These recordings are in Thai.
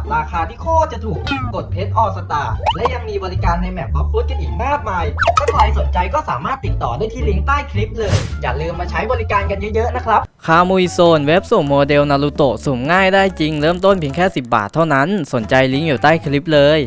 บราคาที่โคตรจะถูกกดเพชรออสตาและยังมีบริการในแมปบ็อกฟุตกันอีกมากมาย ถ้าใครสนใจก็สามารถติดต่อได้ที่ลิงก์ใต้คลิปเลย อย่าลืมมาใช้บริการกันเยอะๆนะครับคามุยโซนเว็บสุ่มโมเดลนารูโตะสุ่มง่ายได้จริงเริ่มต้นเพียงแค่ 10 บาทเท่านั้น สนใจลิงก์อยู่ใต้คลิปเลย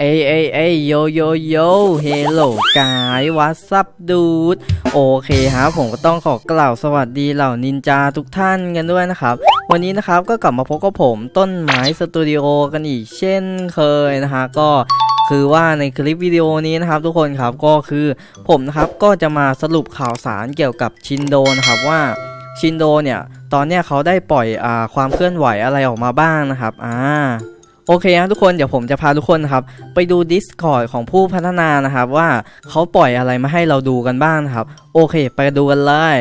เอ้ยเอ้ยเอ้ยโยโยโยเฮลโลกายวัสับดูดโอเคครับผมก็ต้องขอกล่าวสวัสดีเหล่านินจาทุกท่านกันด้วยนะครับ วันนี้นะครับก็กลับมาพบกับผมต้นไม้สตูดิโอกันอีกเช่นเคยนะฮะก็คือว่าในคลิปวิดีโอนี้นะครับทุกคนครับก็คือผมนะครับก็จะมาสรุปข่าวสารเกี่ยวกับชินโดนะครับว่าชินโดเนี่ยตอนเนี้ยเขาได้ปล่อยอความเคลื่อนไหวอะไรออกมาบ้างนะครับอ่า โอเคครับทุกคนเดี๋ยวผมจะพาทุกคนนะครับไปดู Discord ของผู้พัฒนานะครับ ว่าเขาปล่อยอะไรมาให้เราดูกันบ้างนะครับ โอเค ไปดูกันเลย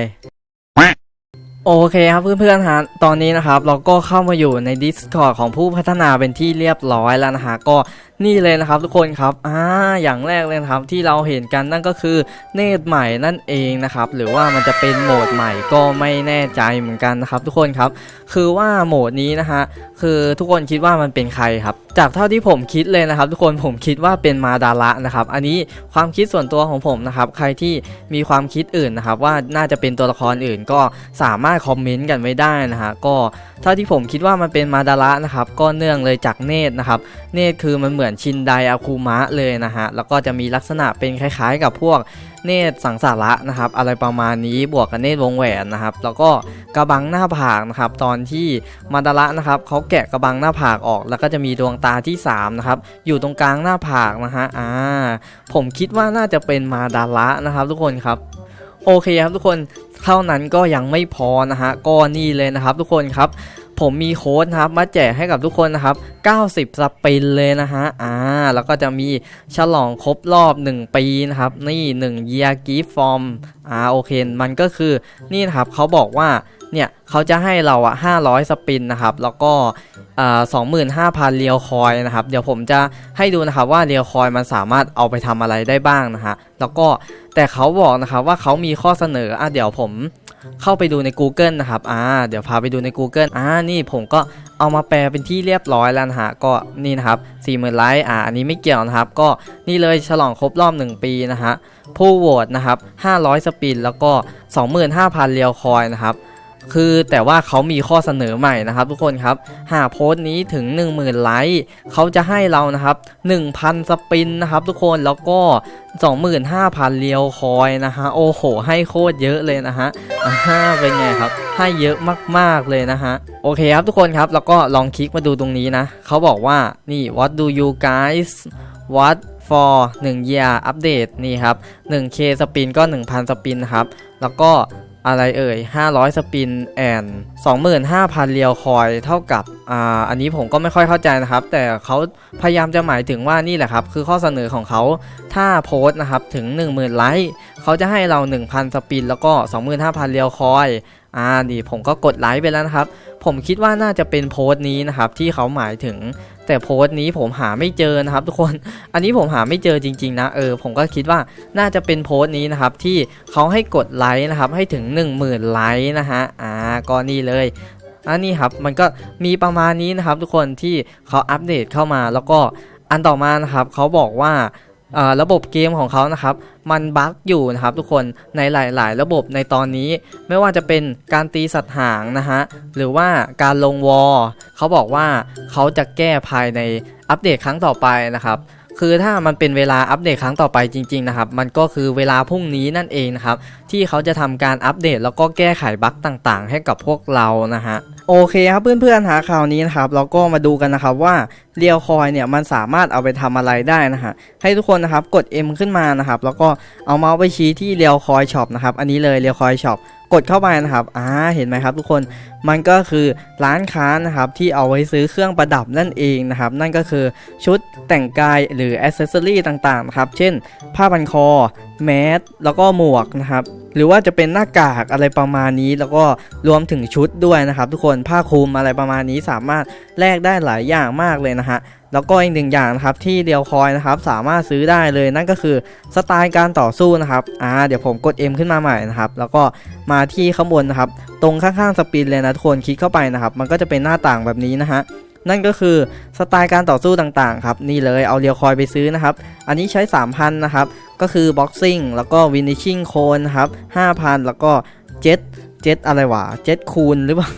โอเคครับเพื่อนๆฮะตอนนี้นะครับเราก็เข้ามาอยู่ใน Discord ของผู้พัฒนาเป็นที่เรียบร้อยแล้วนะฮะก็นี่เลยนะครับทุกคนครับอ่าอย่างแรกเลยนะครับที่เราเห็นกันนั่นก็คือเนตใหม่นั่นเองนะครับหรือว่ามันจะเป็นโหมดใหม่ก็ไม่แน่ใจเหมือนกันนะครับทุกคนครับคือว่าโหมดนี้นะฮะคือทุกคนคิดว่ามันเป็นใครครับ จากเท่าที่ผมคิดเลยนะครับ ทุกคนผมคิดว่าเป็นมาดาระนะครับ อันนี้ความคิดส่วนตัวของผมนะครับใครที่มีความคิดอื่นนะครับว่าน่าจะเป็นตัวละครอื่นก็สามารถคอมเมนต์กันไว้ได้นะฮะก็เท่าที่ผมคิดว่ามันเป็นมาดาระนะครับก็เนื่องเลยจากเนตรนะครับเนตรคือมันเหมือนชินไดอาคูมะเลยนะฮะแล้วก็จะมีลักษณะเป็นคล้ายๆ กับพวกเนตรสังสาระนะครับอะไรประมาณนี้บวกกับเนตรวงแหวนนะครับแล้วก็กระบังหน้าผากนะครับตอนที่มาดาระนะครับเขาแกะกระบังหน้าผากออก แล้วก็จะมีดวงตาที่สามนะครับอยู่ตรงกลางหน้าผากนะฮะอ่าผมคิดว่าน่าจะเป็นมาดาระนะครับทุกคนครับโอเคครับทุกคน เท่านั้นก็ยังไม่พอนะฮะก็นี่เลยนะครับทุกคนครับ ผมมีโค้ดนะครับมาแจกให้กับทุกคนนะครับ 90 สปินเลยนะฮะ อ่า แล้วก็จะมีฉลองครบรอบ 1 ปีนะครับ นี่1 year gift form อ่า โอเค มันก็คือ นี่นะครับเขาบอกว่า เนี่ยเขาจะให้เราอะ500 สปินนะครับ แล้วก็อ่า25,000 เรียวคอยนะครับ เดี๋ยวผมจะให้ดูนะครับว่าเรียวคอยมันสามารถเอาไปทำอะไรได้บ้างนะฮะ แล้วก็แต่เขาบอกนะครับว่าเขามีข้อเสนอ อะ เดี๋ยวผม เข้าไปดูใน Google นะครับอ่าเดี๋ยวพาไปดูใน Google อ่านี่ผมก็เอามาแปลเป็นที่เรียบร้อยแล้วนะฮะก็นี่นะครับ40,000ไลค์อ่าอันนี้ไม่เกี่ยวนะครับ ก็นี่เลยฉลองครบรอบ 1 ปีนะฮะผู้โหวตนะครับ500 สปินแล้วก็ 25,000 เรียวคอยนะครับ คือแต่ว่าเขามีข้อเสนอใหม่นะครับ ทุกคนครับ หากโพสต์นี้ถึง 10,000 ไลค์เขาจะให้เรานะครับ 1,000 สปินนะครับ ทุกคนแล้วก็ 25,000 เรียวคอยนะฮะโอ้โห ให้โคตรเยอะเลยนะฮะอ่าเป็นไงครับ ให้เยอะมากๆเลยนะฮะโอเคครับทุกคนครับแล้วก็ลองคลิกมาดูตรงนี้นะเขาบอกว่านี่ what do you guys what for 1 year update นี่ครับ 1k สปินก็ 1,000 สปินครับ แล้วก็ อะไรเอ่ย 500 สปินแอน25,000 เรียวคอยเท่ากับ อ่า อันนี้ผมก็ไม่ค่อยเข้าใจนะครับ แต่เขาพยายามจะหมายถึงว่านี่แหละครับ คือข้อเสนอของเขา ถ้าโพสต์นะครับ ถึง 10,000 ไลค์ เขาจะให้เรา 1,000 สปิน แล้วก็ 25,000 เรียวคอย อ่า นี่ผมก็กดไลค์ไปแล้วนะครับผมคิดว่าน่าจะเป็นโพสต์นี้นะครับที่เขาหมายถึง แต่โพสต์นี้ผมหาไม่เจอนะครับ ทุกคนอันนี้ผมหาไม่เจอจริง ๆ นะเออผมก็คิดว่าน่าจะเป็นโพสต์นี้นะครับที่เขาให้กดไลค์นะครับให้ถึง 10,000ไลค์นะฮะอ่าก็นี่เลยอันนี้ครับมันก็มีประมาณนี้นะครับ ทุกคนที่เขาอัปเดตเข้ามาแล้วก็อันต่อมานะครับเขาบอกว่าอ่า ระบบเกมของเขานะครับ มันบั๊กอยู่นะครับทุกคนในหลาย ๆ ระบบในตอนนี้ไม่ว่าจะเป็นการตีสัตว์หางนะฮะหรือว่าการลงวอลเขาบอกว่าเขาจะแก้ภายในอัปเดตครั้งต่อไปนะครับคือถ้ามันเป็นเวลาอัปเดตครั้งต่อไปจริง ๆ นะครับ มันก็คือเวลาพรุ่งนี้นั่นเองนะครับ ที่เขาจะทำการอัปเดตแล้วก็แก้ไขบั๊กต่างๆ ให้กับพวกเรานะฮะโอเคครับเพื่อนๆหาข่าวนี้นะครับเราก็มาดูกันนะครับว่า เรียวคอยเนี่ยมันสามารถเอาไปทำอะไรได้นะฮะให้ทุกคนนะครับกด M ขึ้นมานะครับ แล้วก็เอาเมาส์ไปชี้ที่เรียวคอยช็อปนะครับอันนี้เลยเรียวคอยช็อปกดเข้าไปนะครับ อ่า เห็นไหมครับทุกคน มันก็คือร้านค้านะครับที่เอาไว้ซื้อเครื่องประดับนั่นเองนะครับ นั่นก็คือชุดแต่งกายหรืออ c เซสซอรีต่างๆนะครับ เช่น ผ้าพันคอ แมสแล้วก็หมวกนะครับหรือว่าจะเป็นหน้ากากอะไรประมาณนี้ แล้วก็รวมถึงชุดด้วยนะครับ ทุกคนผ้าคลุมอะไรประมาณนี้สามารถแลกได้หลายอย่างมากเลยนะฮะแล้วก็อีกหนึ่งอย่างนะครับที่เดียวคอยนะครับสามารถซื้อได้เลยนั่นก็คือสไตล์การต่อสู้นะครับอ่าเดี๋ยวผมกด M ขึ้นมาใหม่นะครับแล้วก็มาที่ข้างบนนะครับตรงข้างๆสปินเลยนะทุกคนคลิกเข้าไปนะครับมันก็จะเป็นหน้าต่างแบบนี้นะฮะ นั่นก็คือสไตล์การต่อสู้ต่างๆครับนี่เลยเอาเรียวคอยไปซื้อนะครับ อันนี้ใช้ 3,000 นะครับ ก็คือบ็อกซิ่งแล้วก็วินิชชิ่งโคนครับ5,000 แล้วก็เจ็ตเจ็ตอะไรวะเจ็ตคูณหรือเปล่า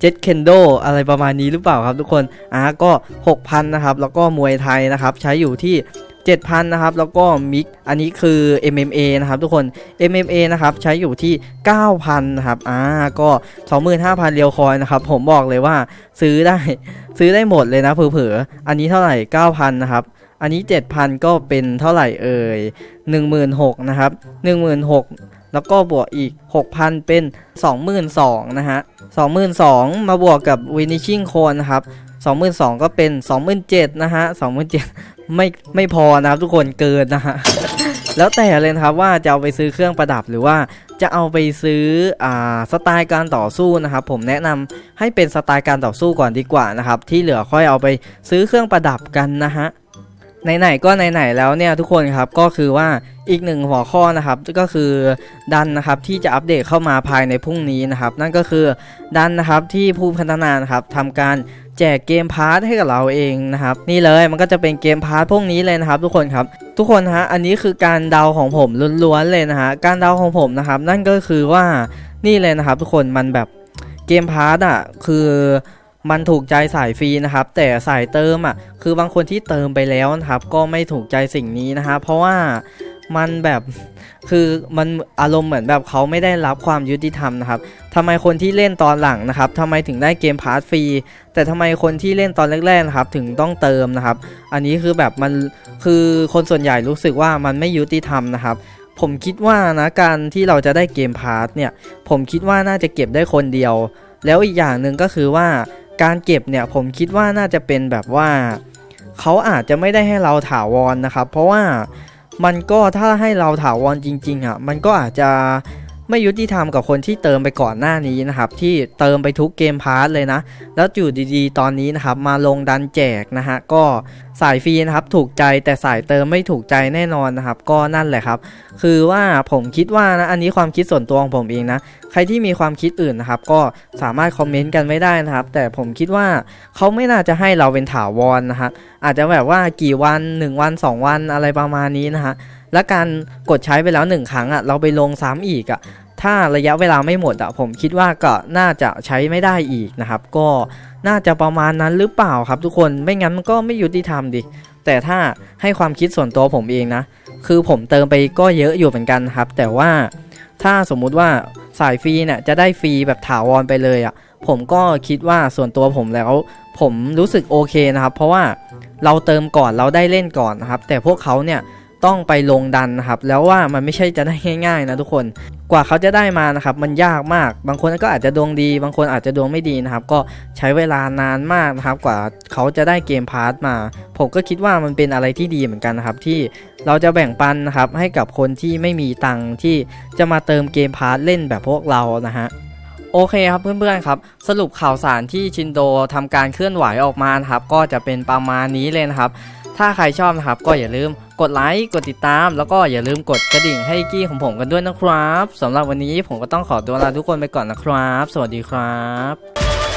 เจ็ตเคนโดอะไรประมาณนี้หรือเปล่าครับทุกคนอ่าก็ 6,000 นะครับ แล้วก็มวยไทยนะครับ ใช้อยู่ที่ 7,000นะครับแล้วก็มิกอันนี้คือ MMA นะครับทุกคน MMA นะครับใช้อยู่ที่ 9,000นะครับอ่าก็ 25,000 เรียวคอยนะครับผมบอกเลยว่าซื้อได้ซื้อได้หมดเลยนะเผลอๆอันนี้เท่าไหร่ 9,000นะครับอันนี้ 7,000 ก็เป็นเท่าไหร่เอ่ย16,000นะครับ16,000แล้วก็บวกอีก 6,000 เป็น 22,000นะฮะ22,000 มาบวกกับวินิชิ่งโคนนะครับ22,000 ก็เป็น 27,000นะฮะ27,000 ไม่ไม่พอนะครับทุกคนเกินนะฮะแล้วแต่เลยนะครับว่าจะเอาไปซื้อเครื่องประดับหรือว่าจะเอาไปซื้ออ่าสไตล์การต่อสู้นะครับ ผมแนะนำให้เป็นสไตล์การต่อสู้ก่อนดีกว่านะครับ ที่เหลือค่อยเอาไปซื้อเครื่องประดับกันนะฮะไหนๆก็ไหนๆแล้วเนี่ยทุกคนครับก็คือว่าอีกหนึ่งหัวข้อนะครับก็คือดันนะครับที่จะอัปเดตเข้ามาภายในพรุ่งนี้นะครับ นั่นก็คือดันนะครับที่ผู้พัฒนานะครับทำการ แจกเกมพาร์ทให้กับเราเองนะครับ นี่เลยมันก็จะเป็นเกมพาร์ทพวกนี้เลยนะครับ ทุกคนครับ ทุกคนฮะอันนี้คือการเดาของผมล้วนๆเลยนะฮะการเดาของผมนะครับ นั่นก็คือว่านี่เลยนะครับ ทุกคนมันแบบเกมพาร์ทอะคือมันถูกใจสายฟรีนะครับ แต่สายเติมอะคือบางคนที่เติมไปแล้วนะครับ ก็ไม่ถูกใจสิ่งนี้นะฮะเพราะว่า มันแบบคือมันอารมณ์เหมือนแบบเขาไม่ได้รับความยุติธรรมนะครับทำไมคนที่เล่นตอนหลังนะครับทำไมถึงได้เกมพาร์ทฟรี แต่ทำไมคนที่เล่นตอนแรกๆนะครับถึงต้องเติมนะครับ อันนี้คือแบบมันคือคนส่วนใหญ่รู้สึกว่ามันไม่ยุติธรรมนะครับ ผมคิดว่านะการที่เราจะได้เกมพาร์ทเนี่ย ผมคิดว่าน่าจะเก็บได้คนเดียว แล้วอีกอย่างหนึ่งก็คือว่าการเก็บเนี่ยผมคิดว่าน่าจะเป็นแบบว่าเขาอาจจะไม่ได้ให้เราถาวรนะครับ เพราะว่า มันก็ถ้าให้เราถาวรจริงๆอะมันก็อาจจะ ไม่ยุติธรรมกับคนที่เติมไปก่อนหน้านี้นะครับที่เติมไปทุกเกมพาร์ทเลยนะ แล้วอยู่ดีๆ ตอนนี้นะครับมาลงดันแจกนะฮะก็สายฟรีนะครับถูกใจแต่สายเติมไม่ถูกใจแน่นอนนะครับ ก็นั่นแหละครับ คือว่าผมคิดว่านะอันนี้ความคิดส่วนตัวของผมเองนะใครที่มีความคิดอื่นนะครับ ก็สามารถคอมเมนต์กันไม่ได้นะครับ แต่ผมคิดว่าเขาไม่น่าจะให้เราเป็นถาวรนะครับอาจจะแบบว่ากี่วัน 1 วัน 2 วันอะไรประมาณนี้นะฮะ และการกดใช้ไปแล้ว 1 ครั้งอะเราไปลงซ้ำอีกอะถ้าระยะเวลาไม่หมดอะผมคิดว่าก็น่าจะใช้ไม่ได้อีกนะครับ ก็น่าจะประมาณนั้นหรือเปล่าครับทุกคนไม่งั้นมันก็ไม่ยุติธรรมดิแต่ถ้าให้ความคิดส่วนตัวผมเองนะ คือผมเติมไปก็เยอะอยู่เหมือนกันครับ แต่ว่าถ้าสมมุติว่าสายฟรีเนี่ยจะได้ฟรีแบบถาวรไปเลยอะ่ะผมก็คิดว่าส่วนตัวผมแล้ว ผมรู้สึกโอเคนะครับ เพราะว่าเราเติมก่อนเราได้เล่นก่อนนะครับ แต่พวกเขาเนี่ย ต้องไปลงดันนะครับ แล้วว่ามันไม่ใช่จะได้ง่ายๆนะทุกคน กว่าเขาจะได้มานะครับ มันยากมาก บางคนก็อาจจะดวงดี บางคนอาจจะดวงไม่ดีนะครับ ก็ใช้เวลานานมากนะครับ กว่าเขาจะได้เกมพาร์ทมา ผมก็คิดว่ามันเป็นอะไรที่ดีเหมือนกันนะครับ ที่เราจะแบ่งปันนะครับ ให้กับคนที่ไม่มีตังค์ที่จะมาเติมเกมพาร์ทเล่นแบบพวกเรานะฮะโอเคครับเพื่อนๆครับสรุปข่าวสารที่ชินโดทำการเคลื่อนไหวออกมานะครับ ก็จะเป็นประมาณนี้เลยนะครับ ถ้าใครชอบนะครับก็อย่าลืม กดไลค์ กดติดตาม แล้วก็อย่าลืมกดกระดิ่งให้กี้ของผมกันด้วยนะครับสำหรับวันนี้ผมก็ต้องขอตัวลาทุกคนไปก่อนนะครับ สวัสดีครับ